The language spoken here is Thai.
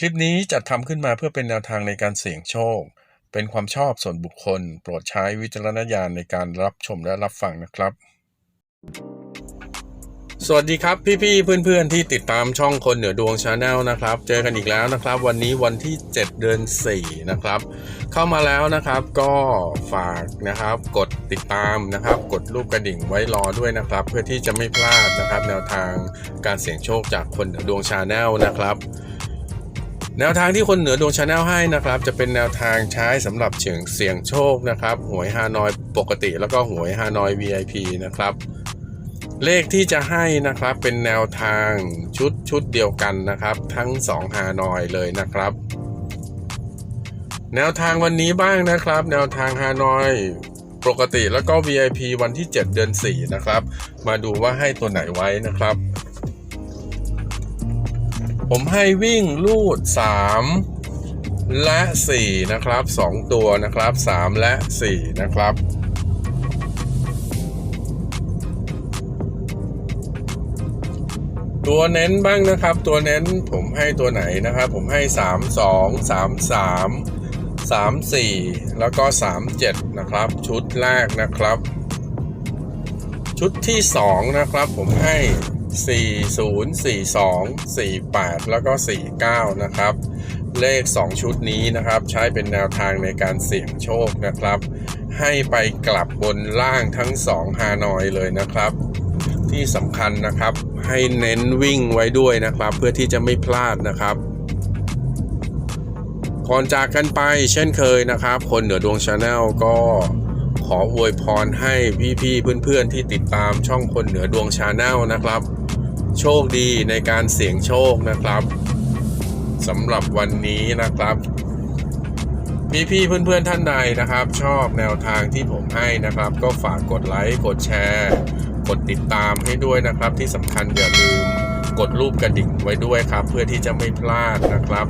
คลิปนี้จัดทำขึ้นมาเพื่อเป็นแนวทางในการเสี่ยงโชค เป็นความชอบส่วนบุคคล โปรดใช้วิจารณญาณในการรับชมและรับฟังนะครับ สวัสดีครับพี่ๆเพื่อนๆ ที่ติดตามช่องคนเหนือดวงชาแนลนะครับ เจอกันอีกแล้วนะครับ วันนี้วันที่ 7 เดือน 4 นะครับ เข้ามาแล้วนะครับก็ฝากนะครับ กดติดตามนะครับ กดรูปกระดิ่งไว้รอด้วยนะครับ เพื่อที่จะไม่พลาดนะครับ แนวทางการเสี่ยงโชคจากคนเหนือดวงชาแนลนะครับ แนวทางที่คนเหนือดวงชาแนลให้นะครับ จะเป็นแนวทางใช้สำหรับเฉียงเสี่ยงโชคนะครับ หวยฮานอยปกติแล้วก็หวยฮานอย VIP นะครับ เลขที่จะให้นะครับเป็นแนวทางชุดชุดเดียวกันนะครับ ทั้ง 2 ฮานอยเลยนะครับ แนวทางวันนี้บ้างนะครับ แนวทางฮานอยปกติแล้วก็ VIP วันที่ 7 เดือน 4 นะครับ มาดูว่าให้ตัวไหนไว้นะครับ ผมให้วิ่งลูด 3 และ 4 นะครับ 2 ตัวนะครับ 3 และ 4 นะครับตัวเน้นบ้างนะครับ ตัวเน้นผมให้ตัวไหนนะครับ ผมให้ 3 2 3 3 3 4 แล้วก็ 3 7 นะครับ ชุดแรกนะครับ ชุดที่ 2 นะครับ ผมให้ 4 0 4 2 4 8 แล้วก็ 49 นะครับ เลข 2 ชุดนี้นะครับ ใช้เป็นแนวทางในการเสี่ยงโชคนะครับ ให้ไปกลับบนล่างทั้ง 2 ฮานอยเลยนะครับ ที่สำคัญนะครับ ให้เน้นวิ่งไว้ด้วยนะครับ เพื่อที่จะไม่พลาดนะครับก่อนจากกันไปเช่นเคยนะครับ คนเหนือดวงชาแนลก็ขออวยพรให้พี่ๆเพื่อนๆที่ติดตามช่องคนเหนือดวงชาแนลนะครับ โชคดีในการเสี่ยงโชคนะครับสำหรับวันนี้นะครับพี่เพื่อนๆท่านใดนะครับ ชอบแนวทางที่ผมให้นะครับ ก็ฝากกดไลค์กดแชร์ กดติดตามให้ด้วยนะครับ ที่สำคัญอย่าลืมกดรูปกระดิ่งไว้ด้วยครับ เพื่อที่จะไม่พลาดนะครับ